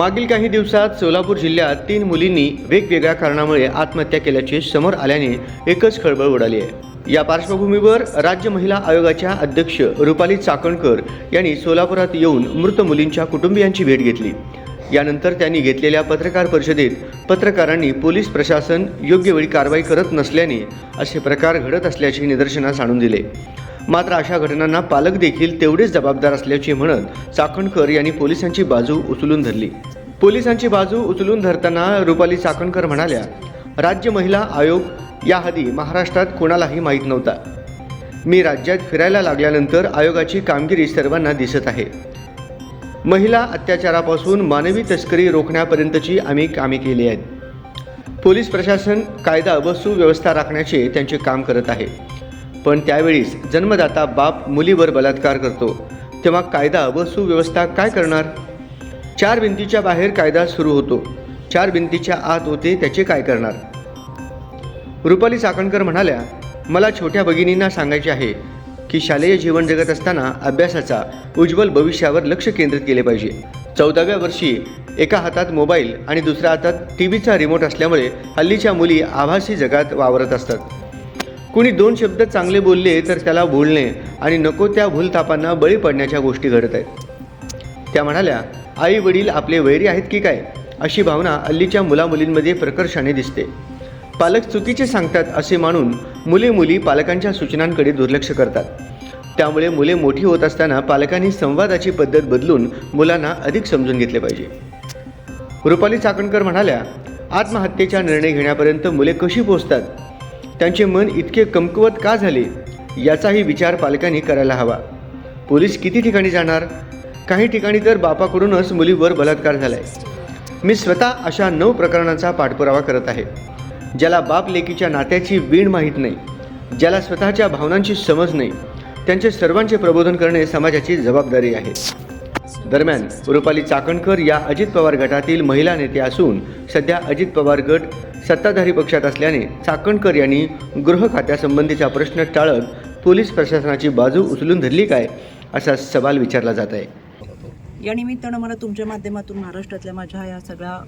मागील काही दिवसात सोलापूर जिल्ह्यात तीन मुलींनी वेगवेगळ्या कारणामुळे आत्महत्या केल्याचे समोर आल्याने एकच खळबळ उडाली आहे. या पार्श्वभूमीवर राज्य महिला आयोगाच्या अध्यक्ष रुपाली चाकणकर यांनी सोलापुरात येऊन मृत मुलींच्या कुटुंबियांची भेट घेतली. यानंतर त्यांनी घेतलेल्या पत्रकार परिषदेत पत्रकारांनी पोलीस प्रशासन योग्य वेळी कारवाई करत नसल्याने असे प्रकार घडत असल्याचे निदर्शनास आणून दिले. मात्र अशा घटनांना पालक देखील तेवढेच जबाबदार असल्याचे म्हणत चाकणकर यांनी पोलिसांची बाजू उचलून धरली. पोलिसांची बाजू उचलून धरताना रुपाली चाकणकर म्हणाल्या राज्य महिला आयोग याआधी महाराष्ट्रात कोणालाही माहीत नव्हता. मी राज्यात फिरायला लागल्यानंतर आयोगाची कामगिरी सर्वांना दिसत आहे. महिला अत्याचारापासून मानवी तस्करी रोखण्यापर्यंतची आम्ही कामे केली आहेत. पोलीस प्रशासन कायदा व सुव्यवस्था राखण्याचे त्यांचे काम करत आहे. पण त्यावेळीस जन्मदाता बाप मुलीवर बलात्कार करतो. तेव्हा कायदा व सुव्यवस्था काय करणार? चार भिंतीच्या बाहेर कायदा सुरू होतो. चार भिंतीच्या आत होते त्याचे काय करणार? रुपाली चाकणकर म्हणाल्या मला छोट्या भगिनींना सांगायचे आहे की शालेय जीवन जगत असताना अभ्यासाचा उज्ज्वल भविष्यावर लक्ष केंद्रित केले पाहिजे. चौदाव्या वर्षी एका हातात मोबाईल आणि दुसऱ्या हातात टी व्हीचा रिमोट असल्यामुळे हल्लीच्या मुली आभासी जगात वावरत असतात. कुणी दोन शब्द चांगले बोलले तर त्याला बोलणे आणि नको त्या भूलतापांना बळी पडण्याच्या गोष्टी घडत आहेत. त्या म्हणाल्या आई वडील आपले वैरी आहेत की काय? अशी भावना हल्लीच्या मुलामुलींमध्ये प्रकर्षाने दिसते. पालक चुकीचे सांगतात असे मानून मुले मुली पालकांच्या सूचनांकडे दुर्लक्ष करतात. त्यामुळे मुले मोठी होत असताना पालकांनी संवादाची पद्धत बदलून मुलांना अधिक समजून घेतले पाहिजे. रुपाली चाकणकर म्हणाल्या आत्महत्येचा निर्णय घेण्यापर्यंत मुले कशी पोचतात? त्यांचे मन इतके कमकुवत का झाले? याचाही विचार पालकांनी करायला हवा. पोलीस किती ठिकाणी जाणार? काही ठिकाणी तर बापाकडूनच मुलीवर बलात्कार झालाय. मी स्वतः अशा नऊ प्रकरणांचा पाठपुरावा करत आहे. ज्याला बाप लेकीच्या नात्याची वीण माहीत नाही ज्याला स्वतःच्या भावनांची समज नाही त्यांचे सर्वांचे प्रबोधन करणे समाजाची जबाबदारी आहे. दरम्यान रुपाली चाकणकर या अजित पवार गटातील महिला नेते असून सध्या अजित पवार गट सत्ताधारी पक्षात असल्याने चाकणकर यांनी गृह खात्यासंबंधीचा प्रश्न टाळत पोलीस प्रशासनाची बाजू उचलून धरली काय असा सवाल विचारला जात आहे. या निमित्तानं मला तुमच्या माध्यमातून महाराष्ट्रातल्या माझ्या या सगळ्या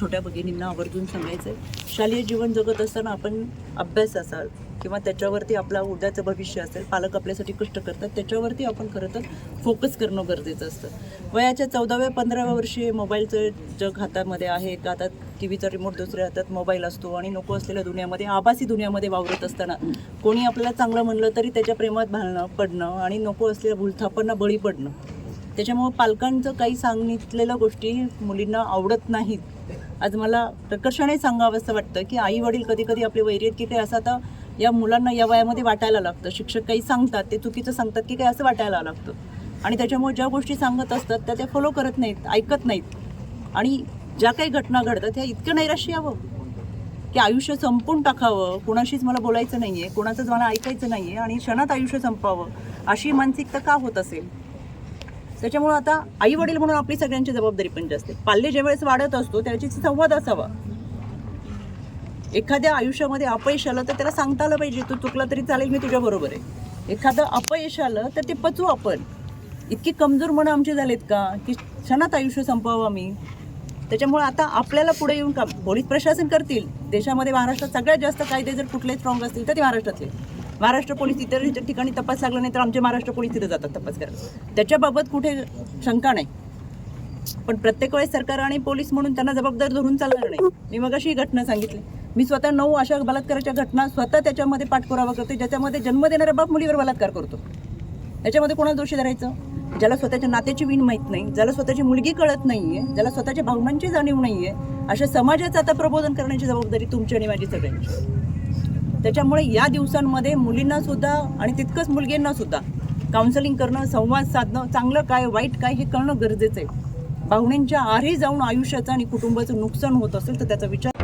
छोट्या भगिनींना आवर्जून सांगायचं आहे शालेय जीवन जगत असताना आपण अभ्यास असाल किंवा त्याच्यावरती आपला उद्याचं भविष्य असेल पालक आपल्यासाठी कष्ट करतात त्याच्यावरती आपण खरं तर फोकस करणं गरजेचं असतं. वयाच्या चौदाव्या पंधराव्या वर्षी मोबाईलचं जग हातामध्ये आहे. का आता टी व्हीचा रिमोट दुसऱ्या हातात मोबाईल असतो आणि नको असलेल्या दुनियामध्ये आभासी दुनियामध्ये वावरत असताना कोणी आपल्याला चांगलं म्हणलं तरी त्याच्या प्रेमात भालणं पडणं आणि नको असलेल्या भूलथापांना बळी पडणं. त्याच्यामुळं पालकांचं काही सांगितलेल्या गोष्टी मुलींना आवडत नाहीत. आज मला प्रकर्षाने सांगावं असं वाटतं की आई वडील कधी कधी आपले वैरी आहेत की ते असं आता या मुलांना या वयामध्ये वाटायला लागतं. शिक्षक काही सांगतात ते चुकीचं सांगतात की काय असं वाटायला लागतं. आणि त्याच्यामुळे ज्या गोष्टी सांगत असतात त्या ते फॉलो करत नाहीत ऐकत नाहीत. आणि ज्या काही घटना घडतात ह्या इतकं नैराश्य यावं. की आयुष्य संपून टाकावं. कुणाशीच मला बोलायचं नाही आहे कोणाचंच मला ऐकायचं नाही आहे आणि क्षणात आयुष्य संपावं अशी मानसिकता का होत असेल? त्याच्यामुळं आता आई वडील म्हणून आपली सगळ्यांची जबाबदारी पण जास्त पाल्य ज्यावेळेस वाढत असतो त्याच्याशी संवाद असावा. एखाद्या आयुष्यामध्ये अपयश आलं तर त्याला सांगता आलं पाहिजे तू चुकला तरी चालेल मी तुझ्या बरोबर आहे. एखादं अपयश आलं तर ते पचवू आपण. इतकी कमजोर मनं आमचे झालेत का? की क्षणात आयुष्य संपवावं आम्ही. त्याच्यामुळे आता आपल्याला पुढे येऊन का पोलीस प्रशासन करतील. देशामध्ये महाराष्ट्रात सगळ्यात जास्त कायदे जर कुठले स्ट्रॉंग असतील तर ते महाराष्ट्रातले. महाराष्ट्र पोलीस इतर ठिकाणी तपास लागला नाही तर आमचे महाराष्ट्र पोलीस तिथे जातात तपास करायला. त्याच्याबाबत कुठे शंका नाही. पण प्रत्येक वेळेस सरकार आणि पोलीस म्हणून त्यांना जबाबदार धरून चालणार नाही. मी मग अशी घटना सांगितली. मी स्वतः नऊ अशा बलात्काराच्या घटना स्वतः त्याच्यामध्ये पाठपुरावा करते ज्याच्यामध्ये जन्म देणाऱ्या बाप मुलीवर बलात्कार करतो. याच्यामध्ये कोणाला दोषी धरायचं? ज्याला स्वतःच्या नात्याची विण माहीत नाही ज्याला स्वतःची मुलगी कळत नाहीये ज्याला स्वतःच्या भावनांची जाणीव नाहीये अशा समाजाचं आता प्रबोधन करण्याची जबाबदारी तुमची आणि माझी सगळ्यांची. त्याच्यामुळे या दिवसांमध्ये मुलींना सुद्धा आणि तितकंच मुलगींना सुद्धा काउन्सिलिंग करणं संवाद साधणं चांगलं काय वाईट काय हे कळणं गरजेचं आहे. भावनेंच्या आरी जाऊन आयुष्याचं आणि कुटुंबाचं नुकसान होत असेल तर त्याचा विचार